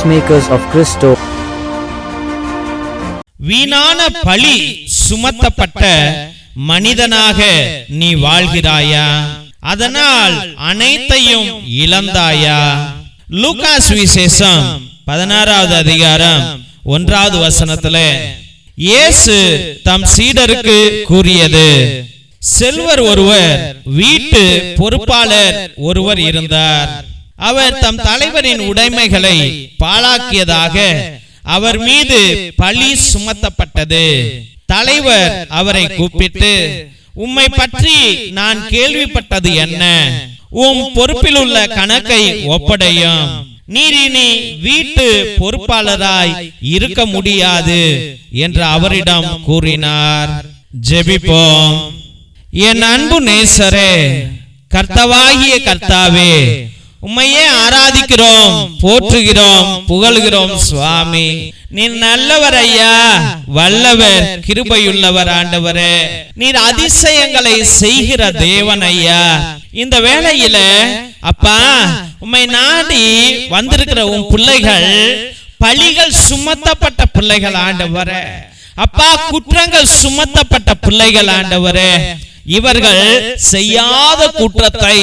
peacemakers of Christo. வீணான பழி சுமத்தப்பட்ட மனிதனாக நீ வாழ்கிறாயா? அதனால் அனைத்தையும் இழந்தாயா? லூகாஸ் விசேஷம் பதினாறாவது அதிகாரம் ஒன்றாவது வசனத்துல இயேசு தம் சீடருக்கு கூறியது செல்வர் ஒருவர் வீட்டு பொறுப்பாளர் ஒருவர் இருந்தார். அவர் தம் தலைவரின் உடைமைகளை பாழாக்கியதாக அவர் மீது பழி சுமத்தப்பட்டது. தலைவர் அவரை கூப்பிட்டு உம்மை பற்றி நான் கேள்விப்பட்டது என்ன? உம் பொறுப்பில் உள்ள கணக்கை ஒப்படையும். நீர் இனி வீட்டு பொறுப்பாளராய் இருக்க முடியாது என்று அவரிடம் கூறினார். ஜெபிப்போம். என் அன்பு நேசரே கர்த்தவாகிய கர்த்தாவே உம்மையே ஆராதிக்கிறோம் போற்றுகிறோம் புகழ்கிறோம் சுவாமி. நீ நல்லவர் ஐயா வல்லவர் கிருபையுள்ளவர் ஆண்டவரே. நீர் அதிசயங்களை செய்கிற தேவன் ஐயா இந்த வேளையில அப்பா உம்மை நாடி வந்திருக்கிற உன் பிள்ளைகள் பழிகள் சுமத்தப்பட்ட பிள்ளைகள் ஆண்டவரே. அப்பா குற்றங்கள் சுமத்தப்பட்ட பிள்ளைகள் ஆண்டவரே. இவர்கள் செய்யாத குற்றத்தை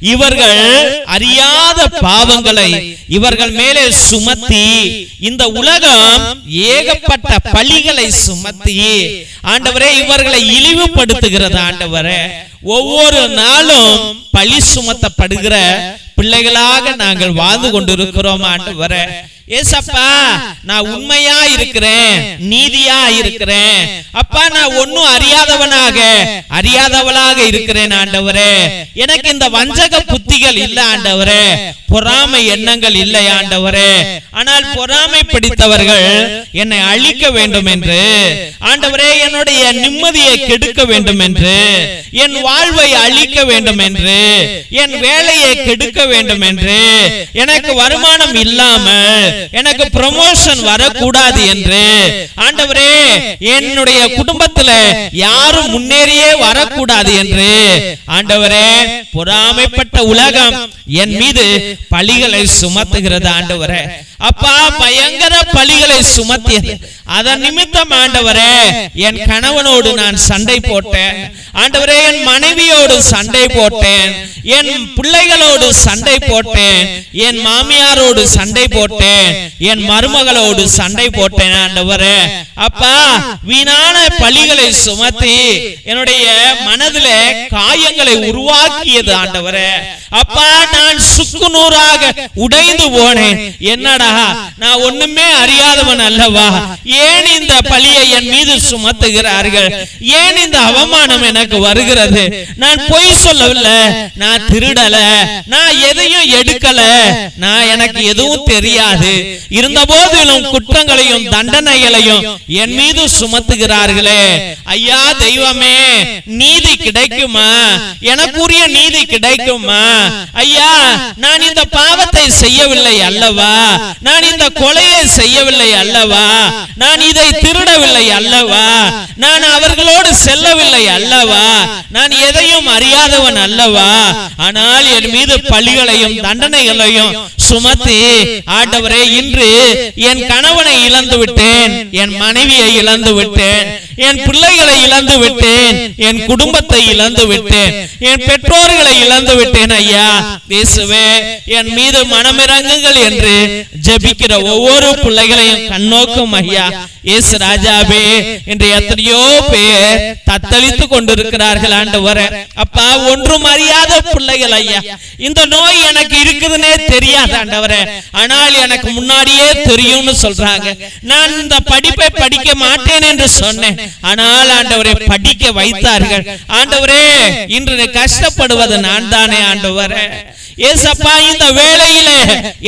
இவர்கள் அறியாத பாவங்களை இவர்கள் மேலே சுமத்தி இந்த உலகம் ஏகப்பட்ட பழிகளை சுமத்தி ஆண்டவரே இவர்களை இழிவுபடுத்துகிறது ஆண்டவரே. ஒவ்வொரு நாளும் பழி சுமத்தப்படுகிற பிள்ளைகளாக நாங்கள் வாழ்ந்து கொண்டிருக்கிறோம் ஆண்டவரே. ஏசப்பா நான் உண்மையா இருக்கிறேன் நீதியா இருக்கிறேன். அப்பா நான் ஒன்னும் அறியாதவனாக அறியாதவளாக இருக்கிறேன் ஆண்டவரே. எனக்கு இந்த வஞ்சக புத்திகள் இல்ல ஆண்டவரே. பொறாமை எண்ணங்கள் இல்லை ஆண்டவரே. ஆனால் பொறாமை பிடித்தவர்கள் என்னை அழிக்க வேண்டும் என்று. ஆண்டவரே என்னுடைய நிம்மதியை கெடுக்க வேண்டும் என்று. என் வாழ்வை அழிக்க வேண்டும் என்று என் வேலையை கெடுக்க வேண்டும் என்று எனக்கு வருமானம் இல்லாமல் எனக்கு ப்ரமோஷன் வரக்கூடாது என்று. ஆண்டவரே என்னுடைய குடும்பத்துல யாரும் முன்னேறியே வரக்கூடாது என்று. ஆண்டவரே பொறாமைப்பட்ட உலகம் என் மீது பழிகளை சுமத்துகிறது ஆண்டவரே. அப்பா பயங்கர பழிகளை சுமத்தியது. அதன் நிமித்தம் ஆண்டவரே என் கணவனோடு நான் சண்டை போட்டேன். ஆண்டவரே என் மனைவியோடு சண்டை போட்டேன். என் பிள்ளைகளோடு சண்டை போட்டேன். என் மாமியாரோடு சண்டை போட்டேன். என் மருமகளோடு சண்டை போட்டேன் ஆண்டவரே. அப்பா வீணான பழிகளை சுமத்தி என்னுடைய மனதிலே காயங்களை உருவாக்கியது ஆண்டவரே. அப்பா நான் சுக்குநூறாக உடைந்து போனேன். என்னடா? நான் ஒண்ணுமே அறியாதவன் அல்லவா? ஏன் இந்த பழியை என் மீது சுமத்துகிறார்கள்? ஏன் இந்த அவமானம் எனக்கு வருகிறது? நான் பொய் சொல்லவில்லை. நான் திருடல நான் எதையும் எடுக்கல. நான் எனக்கு எதுவும் தெரியாது. இருந்த போதிலும் குற்றங்களையும் தண்டனைகளையும் என் மீது சுமத்துகிறார்களே. ஐயா தெய்வமே நீதி கிடைக்குமா? எனக்குரிய நீதி கிடைக்குமா? ஐயா நான் இந்த பாவத்தை செய்யவில்லை அல்லவா? நான் இந்த கொலையை செய்யவில்லை அல்லவா? நான் இதை திருடவில்லை அல்லவா? நான் அவர்களோடு செல்லவில்லை அல்லவா? நான் எதையும் அறியாதவன் அல்லவா? ஆனால் என் மீது பழிகளையும் தண்டனைகளையும் சுமத்தி ஆண்டவரே இன்று என் கணவனை இழந்து விட்டேன் என் மனைவியை இழந்து விட்டேன் என் பிள்ளைகளை இழந்து விட்டேன் என் குடும்பத்தை இழந்து விட்டேன் என் பெற்றோர்களை இழந்து விட்டேன் ஐயா. இயேசுவே என் மீது மனமிறங்குங்கள் என்று ஜெபிக்கிற ஒவ்வொரு பிள்ளைகளையும் கண்ணோக்கும் ஐயா. இயேசு ராஜாவே என்று எத்தனையோ பேர் தத்தளித்து கொண்டிருக்கிறார்கள் ஆண்டவரே. அப்பா ஒன்றும் அறியாத பிள்ளைகள் ஐயா. இந்த நோய் எனக்கு இருக்குதுன்னே தெரியாது ஆண்டவர. ஆனால் எனக்கு முன்னாடியே தெரியும்னு சொல்றாங்க. நான் இந்த படிப்பை படிக்க மாட்டேன் என்று சொன்னேன். ஆனால் ஆண்டவரை படிக்க வைத்தார்கள். ஆண்டவரே இன்று கஷ்டப்படுவது நான் தானே ஆண்டவரே. ஏசப்பா இந்த வேலையில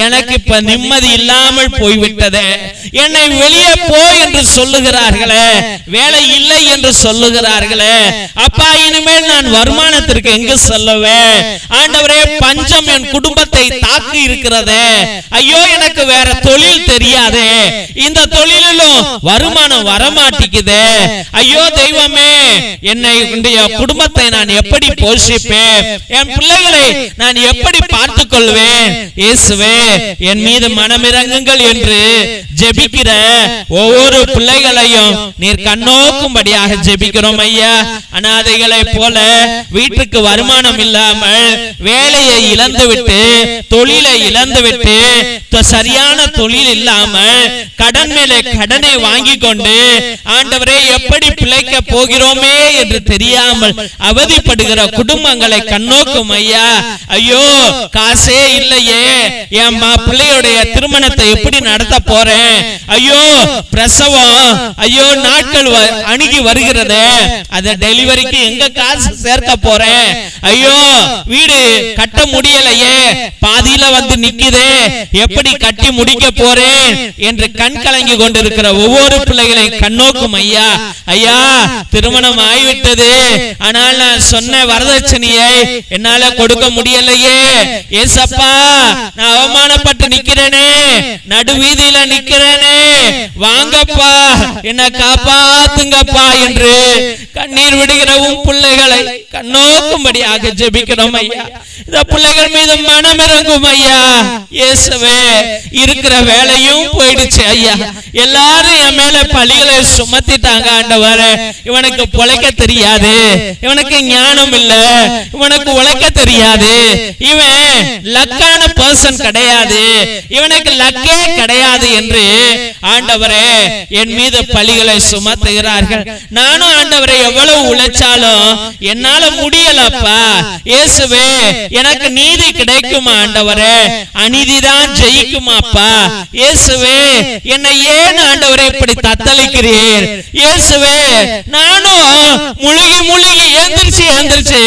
எனக்கு இப்ப நிம்மதி இல்லாமல் போய்விட்டது. என்னை வெளியே போ என்று சொல்லுகிறார்களே. வேலை இல்லை என்று சொல்லுகிறார்களே. அப்பா இனிமேல் நான் வருமானத்திற்கு எங்கு செல்லுவேன் ஆண்டவரே பஞ்சம் என் குடும்பத்தை தாக்கி இருக்கிறதே. ஐயோ எனக்கு வேற தொழில் தெரியாதே. இந்த தொழிலிலும் வருமானம் வரமாட்டிக்குதே ஐயோ தெய்வமே என்னை என்னுடைய குடும்பத்தை நான் எப்படி போஷிப்பேன்? என் பிள்ளைகளை நான் எப்படி பார்த்துக் கொள்வேன் இயேசுவே என் மீது மனமிறங்குங்கள் என்று ஜெபிக்கிற ஒவ்வொரு பிள்ளைகளையும் நீர் கண்ணோக்கும்படியாக ஜெபிக்கிறோம் ஐயா. அனாதைகளை போல வீட்டுக்கு வருமானம் இல்லாமல் வேலையை இழந்து விட்டு தொழிலை இழந்து விட்டு சரியான தொழில் இல்லாமல் கடன் மேலே கடனை வாங்கி கொண்டு ஆண்டவரே எப்படி பிழைக்க போகிறோமே என்று தெரியாமல் அவதிப்படுகிற குடும்பங்களை கண்ணோக்கும் ஐயா. ஐயோ காசே இல்லையே. என் மா பிள்ளையுடைய திருமணத்தை எப்படி நடத்த போறேன்? ஐயோ பிரசவம். ஐயோ நாட்கள் அணுகி வருகிறது. அத டெலிவரிக்கு எங்க காசு சேர்க்க போறேன்? ஐயோ வீடு கட்ட முடியலையே. பாதியில வந்து நிக்குது. எப்படி கட்டி முடிக்க போறேன்? என்று கண் கலங்கி கொண்டிருக்கிற ஒவ்வொரு பிள்ளைகளையும் கண்ணோக்கும் ஐயா. ஐயா திருமணம் ஆகிவிட்டது ஆனால் நான் சொன்ன வரதட்சணையை என்னால கொடுக்க முடியலையே. ஏசப்பா நான் அவமானப்பட்டு நிக்கிறேனே. நடு வீதியில நிக்கிறேனே. வாங்கப்பா என்ன காப்பாத்துங்கப்பா என்று கண்ணீர் விடுகிற உன் பிள்ளைகளை கண்ணோக்கும்படியாக ஜெபிக்கிறோம் ஐயா. இந்த பிள்ளைகள் மீது மனம் இறங்கும் ஐயா. இயேசுவே இருக்கிற வேலையும் போயிடுச்சு ஐயா. எல்லாரும் என் மேல பழிகளை சுமத்திட்டாங்க ஆண்டவரே. இவனுக்கு பொழைக்க தெரியாது. இவனுக்கு ஞானம் இல்ல. இவனுக்கு உழைக்க தெரியாது. இவன் में லக்கான பர்சன் கிடையாது. இவனுக்கு லக்கே கிடையாது என்று ஆண்டவரே என் மீது பழிகளை சுமத்துகிறார்கள். நானும் ஆண்டவரை எவ்வளவு உழைச்சாலும் என்னால முடியலப்பா. இயேசுவே எனக்கு நீதி கிடைக்குமா ஆண்டவரே? அநீதிதான் ஜெயிக்குமாப்பா. இயேசுவே என்னை ஏன் ஆண்டவரே இப்படி தத்தளிக்கிறீர்? இயேசுவே நானும் முழுகி முழுகி ஏந்திரிச்சு ஏந்திரிச்சு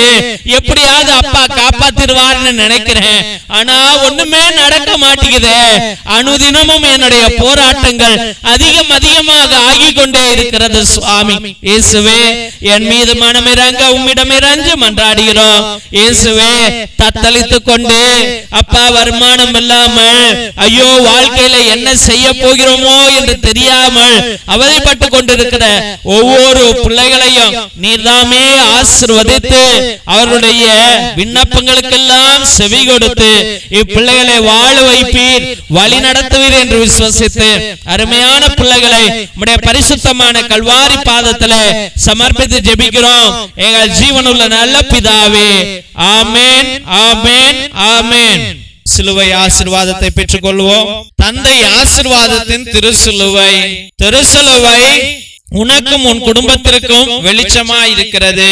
எப்படியாவது அப்பா காப்பாத்திருவார்னு நினைக்கிறேன். நினைக்கிறேன். ஆனா ஒண்ணுமே நடக்க மாட்டேங்குது. அனுதினமும் என்னுடைய போராட்டங்கள் அதிகம் அதிகமாக ஆகி கொண்டே இருக்கிறது சுவாமி. இயேசுவே என் மீது மனம் இறங்க உம்மிடம் இறஞ்சு மன்றாடுகிறோம். இயேசுவே தத்தளித்து கொண்டு அப்பா வருமானம் இல்லாமல் ஐயோ வாழ்க்கையில என்ன செய்ய போகிறோமோ என்று தெரியாமல் அவதிப்பட்டு கொண்டிருக்கிற ஒவ்வொரு பிள்ளைகளையும் நீர்தாமே ஆசிர்வதித்து அவருடைய விண்ணப்பங்களுக்கெல்லாம் செவி கொடுத்து இப்பிள்ளைகளை வாழ வைப்பீர் வழி நடத்துவீர் என்று விசுவசித்து அருமையான பிள்ளைகளை நம்முடைய பரிசுத்தமான கல்வாரி பாதத்தில் சமர்ப்பித்து ஜெபிக்கிறோம். எங்கள் ஜீவனுள்ள நல்ல பிதாவே ஆமேன் ஆமேன் ஆமேன். சிலுவை ஆசிர்வாதத்தை பெற்றுக் கொள்வோம் தந்தை ஆசிர்வாதத்தின் திருசிலுவை திருசிலுவை உனக்கும் உன் குடும்பத்திற்கும் வெளிச்சமாய் இருக்கிறது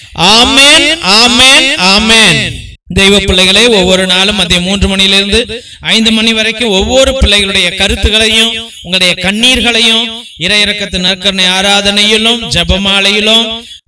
ஆமென் ஆமென் ஆமென் தெய்வ பிள்ளைகளே ஒவ்வொரு நாளும் மதியம் மூன்று மணியிலிருந்து ஐந்து மணி வரைக்கும் ஒவ்வொரு பிள்ளைகளுடைய கருத்துகளையும் உங்களுடைய கண்ணீர்களையும் இறையிறக்கத்து நற்கரணை ஆராதனையிலும் ஜபமாலையிலும்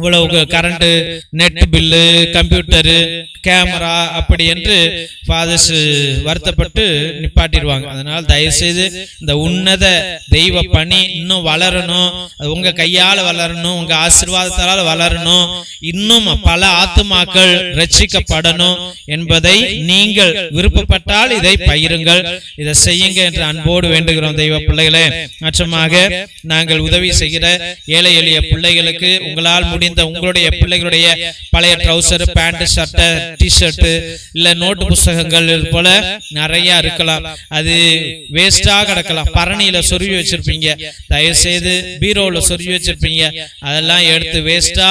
இவ்வளவு current net bill computer camera அப்படி என்று ஃபாதர்ஸ் வருத்தப்பட்டு நிப்பாட்டிடுவாங்க. அதனால் தயவுசெய்து இந்த உன்னத தெய்வ பணி இன்னும் வளரணும். அது உங்க கையால் வளரணும். உங்க ஆசீர்வாதத்தால் வளரணும். இன்னும் பல ஆத்துமாக்கள் ரட்சிக்கப்படணும் என்பதை நீங்கள் விருப்பப்பட்டால் இதை பயிருங்கள் இதை செய்யுங்க என்று அன்போடு வேண்டுகிறோம் தெய்வ பிள்ளைகளே. மற்றமாக நாங்கள் உதவி செய்கிற ஏழை எளிய பிள்ளைகளுக்கு உங்களால் முடிந்த உங்களுடைய பிள்ளைகளுடைய பழைய trouser pant shirt T shirt இல்ல நோட்டு புஸ்தகங்கள் போல நிறைய இருக்கலாம். அது வேஸ்டா கிடக்கலாம். பரணியில சொருவி வச்சிருப்பீங்க. தயவு செய்து பீரோல சொருவி வச்சிருப்பீங்க. அதெல்லாம் எடுத்து வேஸ்டா